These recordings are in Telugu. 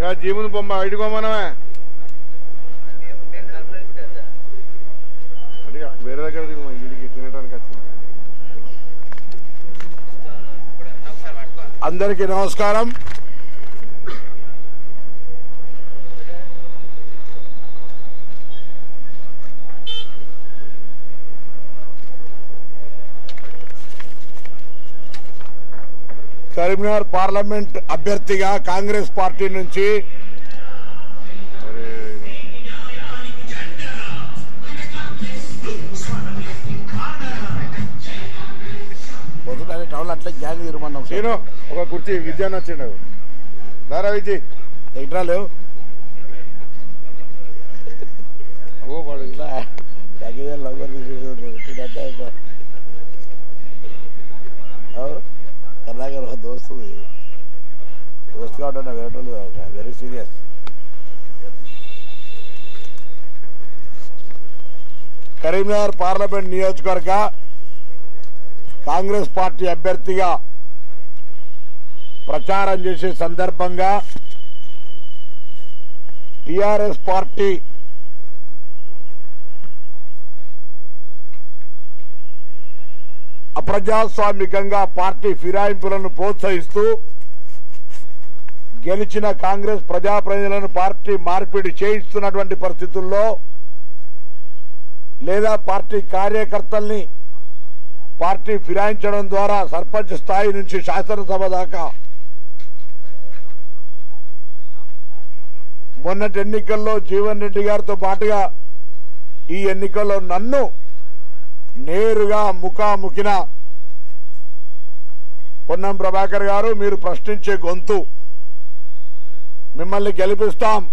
యా జీవుని బొమ్మ ఇటు బొమ్మనవే. అంటే వేరే దగ్గర ఇడికి తినడానికి వచ్చింది. అందరికీ నమస్కారం. కరీంనగర్ పార్లమెంట్ అభ్యర్థిగా కాంగ్రెస్ పార్టీ నుంచి అరే టౌన్ అట్లా గ్యాంగ్ తిరమన్నాం సీను ఒక కుర్చీ విద్య నచ్చిండు దారా విజయ్ ఎట్రా లేవు? ఓ వాడు ఇట్లా తగ్గిదే లవ్వర్ కర్ణాకర్ ఒక దోస్తుంది దోస్తు కాబట్టి వేటలు వెరీ సీరియస్ కరీంనగర్ పార్లమెంట్ నియోజకవర్గ కాంగ్రెస్ పార్టీ అభ్యర్థిగా ప్రచారం చేసే సందర్భంగా టిఆర్ఎస్ పార్టీ అప్రజాస్వామికంగా పార్టీ ఫిరాయింపులను ప్రోత్సహిస్తూ గెలిచిన కాంగ్రెస్ ప్రజాప్రతినిధులను పార్టీ మార్పిడి చేయిస్తున్నటువంటి పరిస్థితుల్లో లేదా పార్టీ కార్యకర్తల్ని పార్టీ ఫిరాయించడం ద్వారా సర్పంచ్ స్థాయి నుంచి శాసనసభ దాకా మొన్నటి ఎన్నికల్లో జీవన్ రెడ్డి గారితో పాటుగా ఈ ఎన్నికల్లో నన్ను నేరుగా ముఖాముఖిన పొన్నం ప్రభాకర్ గారు మీరు ప్రశ్నించే గొంతు. మిమ్మల్ని గెలిపిస్తాం.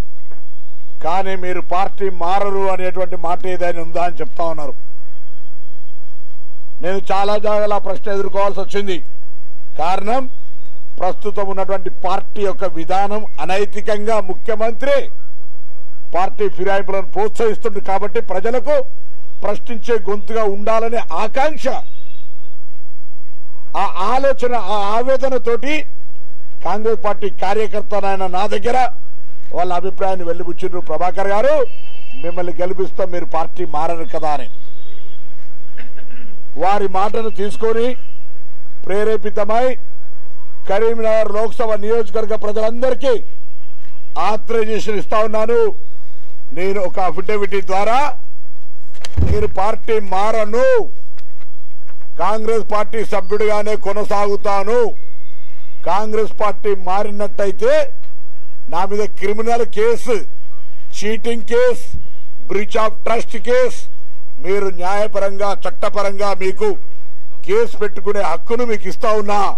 కానీ మీరు పార్టీ మారరు అనేటువంటి మాట ఏదైనా ఉందా అని చెప్తా ఉన్నారు. నేను చాలా జాగాల ప్రశ్న ఎదుర్కోవాల్సి వచ్చింది. కారణం ప్రస్తుతం ఉన్నటువంటి పార్టీ యొక్క విధానం అనైతికంగా ముఖ్యమంత్రి పార్టీ ఫిరాయింపులను ప్రోత్సహిస్తుంది కాబట్టి ప్రజలకు ప్రశ్నించే గొంతుగా ఉండాలనే ఆకాంక్ష. ఆ ఆలోచన ఆ ఆవేదనతోటి కాంగ్రెస్ పార్టీ కార్యకర్త నాయన నా దగ్గర వాళ్ళ అభిప్రాయాన్ని వెళ్ళిపుచ్చిండ్రు ప్రభాకర్ గారు. మిమ్మల్ని గెలిపిస్తాం మీరు పార్టీ మారరు కదా అని. వారి మాటను తీసుకొని ప్రేరేపితమై కరీంనగర్ లోక్సభ నియోజకవర్గ ప్రజలందరికీ ఆథరైజేషన్ ఇస్తా ఉన్నాను. నేను ఒక అఫిడవిట్ ద్వారా నేను పార్టీ మారను. కాంగ్రెస్ పార్టీ సభ్యుడిగానే కొనసాగుతాను. కాంగ్రెస్ పార్టీ మారినట్టయితే నా మీద criminal case cheating case breach of trust case మీరు న్యాయపరంగా చట్టపరంగా మీకు కేసు పెట్టుకునే హక్కును మీకు ఇస్తా ఉన్నా.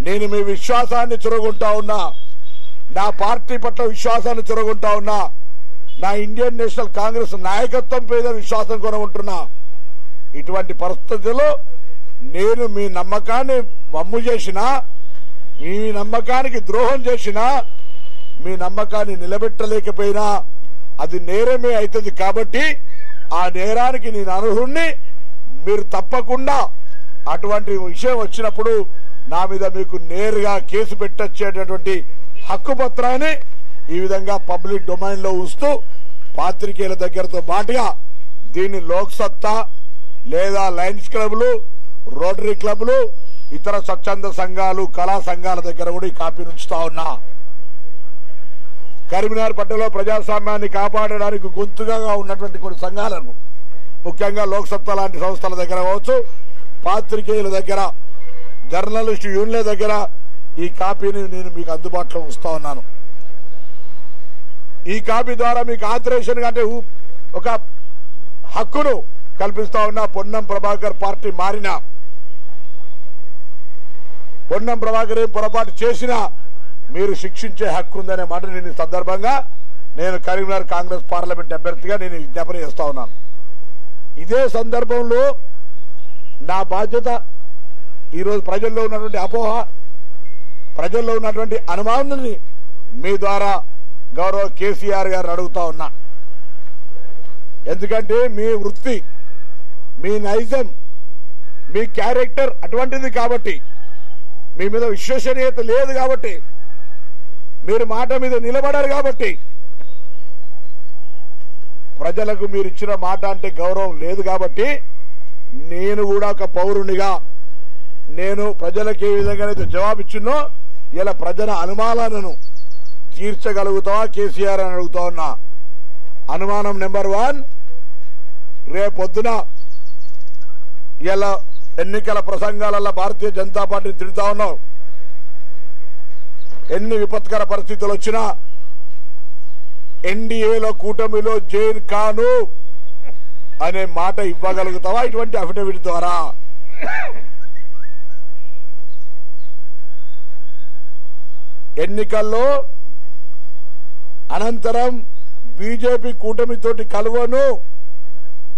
నేను మీ విశ్వాసాన్ని చురగొంటా ఉన్నా. నా పార్టీ పట్ల విశ్వాసాన్ని చొరగొంటా ఉన్నా నా ఇండియన్ నేషనల్ కాంగ్రెస్ నాయకత్వం మీద విశ్వాసం కొనగొంటున్నా. ఇటువంటి పరిస్థితుల్లో నేను మీ నమ్మకాన్ని వమ్ము చేసినా మీ నమ్మకానికి ద్రోహం చేసినా మీ నమ్మకాన్ని నిలబెట్టలేకపోయినా అది నేరమే అవుతుంది కాబట్టి ఆ నేరానికి నేను అర్హుణ్ణి మీరు తప్పకుండా అటువంటి విషయం వచ్చినప్పుడు నా మీద మీకు నేరుగా కేసు పెట్టొచ్చేటటువంటి హక్కుపత్రాన్ని ఈ విధంగా పబ్లిక్ డొమైన్లో ఉంచుతూ పాత్రికేయుల దగ్గరతో పాటుగా దీన్ని లోక్సత్తా లేదా లయన్స్ క్లబ్లు రోటరీ క్లబ్లు ఇతర స్వచ్ఛంద సంఘాలు కళా సంఘాల దగ్గర కూడా ఈ కాపీ ఉంచుతా ఉన్నా. కరీంనగర్ పట్టణంలో ప్రజాస్వామ్యాన్ని కాపాడడానికి గొంతుగా ఉన్నటువంటి కొన్ని సంఘాలను ముఖ్యంగా లోక్సత్తా లాంటి సంస్థల దగ్గర కావచ్చు పాత్రికేయుల దగ్గర జర్నలిస్ట్ యూనియన్ల దగ్గర ఈ కాపీని నేను మీకు అందుబాటులో ఉంచుతా ఉన్నాను. ఈ కాపీ ద్వారా మీకు ఆథరేషన్ అంటే ఒక హక్కును కల్పిస్తా ఉన్న. పొన్నం ప్రభాకర్ పార్టీ మారిన పొన్నం ప్రభాకర్ ఏం పొరపాటు చేసినా మీరు శిక్షించే హక్కు ఉందనే మాట నేను సందర్భంగా నేను కరీంనగర్ కాంగ్రెస్ పార్లమెంట్ అభ్యర్థిగా నేను విజ్ఞాపన చేస్తా ఉన్నాను. ఇదే సందర్భంలో నా బాధ్యత ఈరోజు ప్రజల్లో ఉన్నటువంటి అపోహ ప్రజల్లో ఉన్నటువంటి అనుమానాన్ని మీ ద్వారా గౌరవ కేసీఆర్ గారు అడుగుతా ఉన్నా. ఎందుకంటే మీ వృత్తి మీ నైజం మీ క్యారెక్టర్ అటువంటిది కాబట్టి మీ మీద విశ్వసనీయత లేదు కాబట్టి మీరు మాట మీద నిలబడారు కాబట్టి ప్రజలకు మీరు ఇచ్చిన మాట అంటే గౌరవం లేదు కాబట్టి నేను కూడా ఒక పౌరునిగా నేను ప్రజలకు ఏ విధంగానైతే జవాబు ఇచ్చినో ఇలా ప్రజల అనుమానాలను తీర్చగలుగుతావా కేసీఆర్ అని అడుగుతా ఉన్నా. అనుమానం నెంబర్ వన్ రేపొద్దున ఇలా ఎన్నికల ప్రసంగాలలో భారతీయ జనతా పార్టీని తిడుతా ఉన్నావు. ఎన్ని విపత్కర పరిస్థితులు వచ్చినా ఎన్డీఏలో కూటమిలో జైన్ కాను అనే మాట ఇవ్వగలుగుతావా? ఇటువంటి అఫిడవిట్ ద్వారా. ఎన్నికల్లో అనంతరం బీజేపీ కూటమితోటి కలువను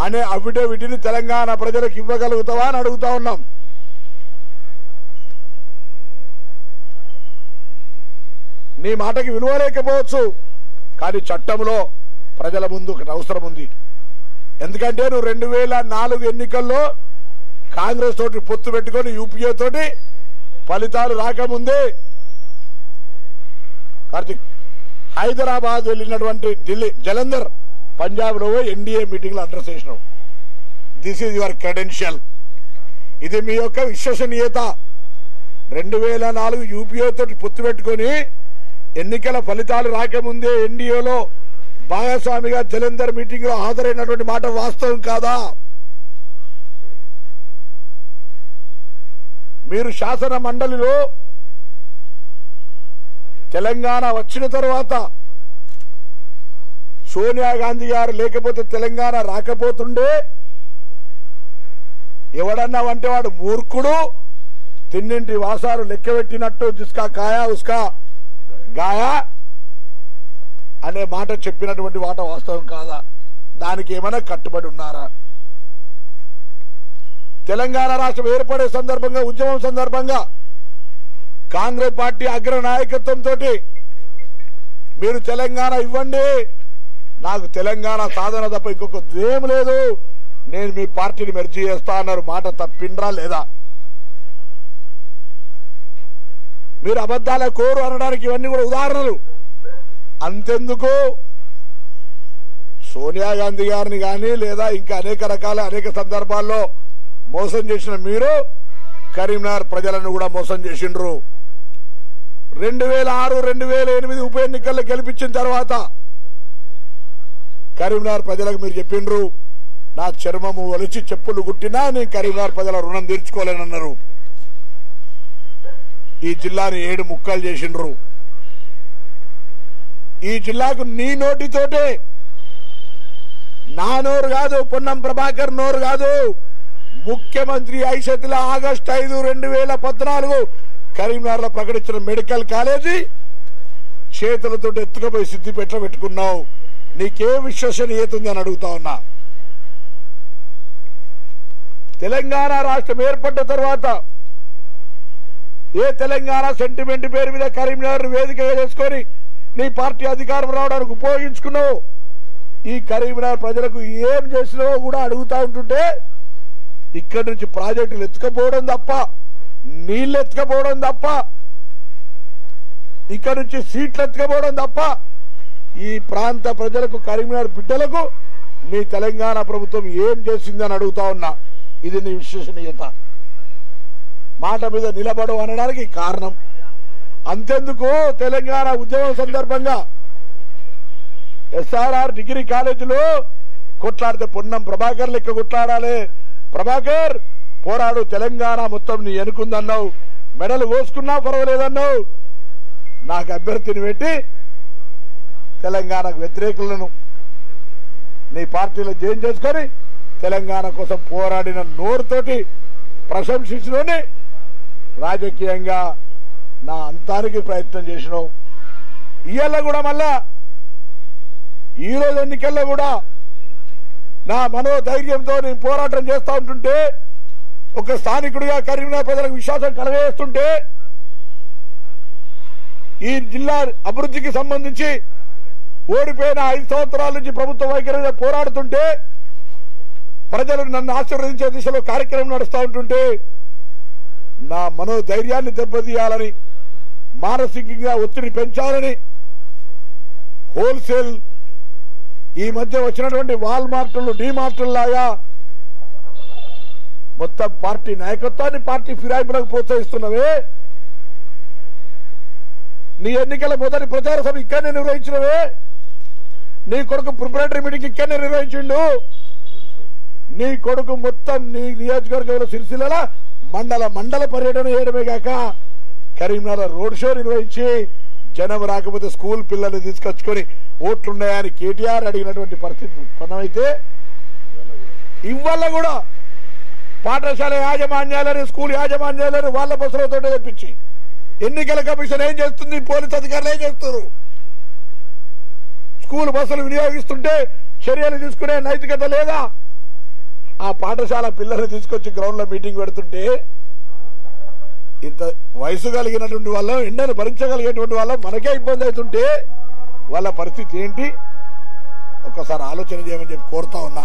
అనే అఫిడవిటిని తెలంగాణ ప్రజలకు ఇవ్వగలుగుతావా అని అడుగుతా ఉన్నాం. నీ మాటకి విలువ లేకపోవచ్చు కానీ చట్టంలో ప్రజల ముందు అవసరం ఉంది. ఎందుకంటే నువ్వు రెండు వేల నాలుగు ఎన్నికల్లో కాంగ్రెస్ తోటి పొత్తు పెట్టుకొని యూపీఏ తోటి ఫలితాలు రాకముందే కార్తిక్ హైదరాబాద్ వెళ్ళినటువంటి ఢిల్లీ జలంధర్ పంజాబ్లో ఎన్డీఏ మీటింగ్లో అడ్రస్ చేసినావు దిస్ ఈజ్ యువర్ క్రెడెన్షియల్ ఇది మీ యొక్క విశ్వసనీయత. రెండు వేల నాలుగు యూపీఏతో పొత్తు పెట్టుకొని ఎన్నికల ఫలితాలు రాకముందే ఎన్డీఏలో భాగస్వామిగా జలంధర్ మీటింగ్లో హాజరైనటువంటి మాట వాస్తవం కాదా? మీరు శాసన మండలిలో తెలంగాణ వచ్చిన తర్వాత సోనియా గాంధీ గారు లేకపోతే తెలంగాణ రాకపోతుండే. ఎవడన్నా అంటే వాడు మూర్ఖుడు. తిన్నింటి వాసారు లెక్కబెట్టినట్టు జిస్కా కాయా ఉస్కా గాయా అనే మాట చెప్పినటువంటి మాట వాస్తవం కాదా? దానికి ఏమైనా కట్టుబడి ఉన్నారా? తెలంగాణ రాష్ట్రం ఏర్పడే సందర్భంగా ఉద్యమం సందర్భంగా కాంగ్రెస్ పార్టీ అగ్ర నాయకత్వంతో మీరు తెలంగాణ ఇవ్వండి. నాకు తెలంగాణ సాధన తప్ప ఇంకొక ఏం లేదు. నేను మీ పార్టీని మెర్చి చేస్తా అన్నారు. మాట తప్పిండ్రా లేదా? మీరు అబద్ధాల కోరు అనడానికి ఇవన్నీ కూడా ఉదాహరణలు. అంతెందుకు? సోనియా గాంధీ గారిని కానీ లేదా ఇంకా అనేక రకాల అనేక సందర్భాల్లో మోసం చేసిన మీరు కరీంనగర్ ప్రజలను కూడా మోసం చేసిండ్రు. రెండు వేల ఆరు రెండు వేల ఎనిమిది ఉప ఎన్నికల్లో గెలిపించిన తర్వాత కరీంనగర్ ప్రజలకు మీరు చెప్పిండ్రు నా చర్మము ఒలిచి చెప్పులు కుట్టినా నేను కరీంనగర్ ప్రజల రుణం తీర్చుకోలేనన్నారు. ఈ జిల్లాని ఏడు ముక్కలు చేసిండ్రు. ఈ జిల్లాకు నీ నోటితోటే నా నోరు కాదు పొన్నం ప్రభాకర్ నోరు కాదు. ముఖ్యమంత్రి ఐషత్ల ఆగస్టు ఐదు రెండు వేల పద్నాలుగు కరీంనగర్లో ప్రకటించిన మెడికల్ కాలేజీ చేతులతో ఎత్తుకుపోయి సిద్దిపేటలో పెట్టుకున్నావు. నీకే విశ్వసనీయత ఉంది అని అడుగుతా ఉన్నా. తెలంగాణ రాష్ట్రం ఏర్పడ్డ తర్వాత ఏ తెలంగాణ సెంటిమెంట్ పేరు మీద కరీంనగర్ వేదిక చేసుకొని నీ పార్టీ అధికారం రావడానికి ఉపయోగించుకున్నావు. ఈ కరీంనగర్ ప్రజలకు ఏం చేసినావో కూడా అడుగుతా ఉంటుంటే ఇక్కడి నుంచి ప్రాజెక్టులు ఎత్తుకపోవడం తప్ప నీళ్ళెత్తుకపోవడం తప్ప ఇక్కడ నుంచి సీట్లు ఎత్తుకపోవడం తప్ప ఈ ప్రాంత ప్రజలకు కరీంనగర్ బిడ్డలకు మీ తెలంగాణ ప్రభుత్వం ఏం చేసిందని అడుగుతా ఉన్నా. ఇది నీ విశ్వసనీయత. మాట మీద నిలబడు అనడానికి కారణం. అంతెందుకు తెలంగాణ ఉద్యమం సందర్భంగా ఎస్ఆర్ఆర్ డిగ్రీ కాలేజీలో కొట్లాడితే పొన్నం ప్రభాకర్ లెక్క కొట్లాడాలి. ప్రభాకర్ పోరాడు తెలంగాణ మొత్తం నీ ఎనుకుందన్నావు. మెడలు కోసుకున్నా పర్వాలేదన్నావు. నాకు అభ్యర్థిని పెట్టి తెలంగాణకు వ్యతిరేకులను నీ పార్టీలో జాయిన్ చేసుకొని తెలంగాణ కోసం పోరాడిన నోరుతోటి ప్రశంసించుకొని రాజకీయంగా నా అంతానికి ప్రయత్నం చేసినావు. ఇవాళ కూడా మళ్ళా ఈ రోజు ఎన్నికల్లో కూడా నా మనోధైర్యంతో నేను పోరాటం చేస్తూ ఉంటుంటే ఒక స్థానికుడిగా కరీంనగర్ ప్రజలకు విశ్వాసం కలగేస్తుంటే ఈ జిల్లా అభివృద్ధికి సంబంధించి ఓడిపోయిన ఐదు సంవత్సరాల నుంచి ప్రభుత్వ వైఖరి పోరాడుతుంటే ప్రజలు నన్ను ఆశీర్వదించే దిశలో కార్యక్రమం నడుస్తూ ఉంటుంటే నా మనోధైర్యాన్ని దెబ్బతీయాలని మానసికంగా ఒత్తిడి పెంచాలని హోల్సేల్ ఈ మధ్య వచ్చినటువంటి వాల్మార్టులు డీ లాగా మొత్తం పార్టీ నాయకత్వాన్ని పార్టీ ఫిరాయింపులకు ప్రోత్సహిస్తున్నవే నీ ఎన్నికల మొదటి ప్రచార సభ ఇక్కడనే నిర్వహించినవే. నీ కొడుకు ప్రిపరేటరీ మీటింగ్ ఇక్కడనే నిర్వహించిండు. నీ కొడుకు మొత్తం నీ నియోజకవర్గంలో సిరిసిల్ల మండల మండల పర్యటన చేయడమే కాక కరీంనగర్ రోడ్ షో నిర్వహించి జనం రాకపోతే స్కూల్ పిల్లల్ని తీసుకొచ్చుకొని ఓట్లున్నాయని కేటీఆర్ అడిగినటువంటి పరిస్థితి ఉత్పన్నమైతే ఇవాళ కూడా పాఠశాల యాజమాన్యాలని స్కూల్ యాజమాన్యాలని వాళ్ళ బస్సులతో తెప్పించి. ఎన్నికల కమిషన్ ఏం చేస్తుంది? పోలీస్ అధికారులు ఏం చేస్తారు? స్కూల్ బస్సులు వినియోగిస్తుంటే చర్యలు తీసుకునే నైతికత లేదా? ఆ పాఠశాల పిల్లల్ని తీసుకొచ్చి గ్రౌండ్లో మీటింగ్ పెడుతుంటే ఇంత వయసు కలిగినటువంటి వాళ్ళం ఎండను భరించగలిగేటువంటి వాళ్ళం మనకే ఇబ్బంది అవుతుంటే వాళ్ళ పరిస్థితి ఏంటి? ఒక్కసారి ఆలోచన చేయమని చెప్పి కోరుతా ఉన్నా.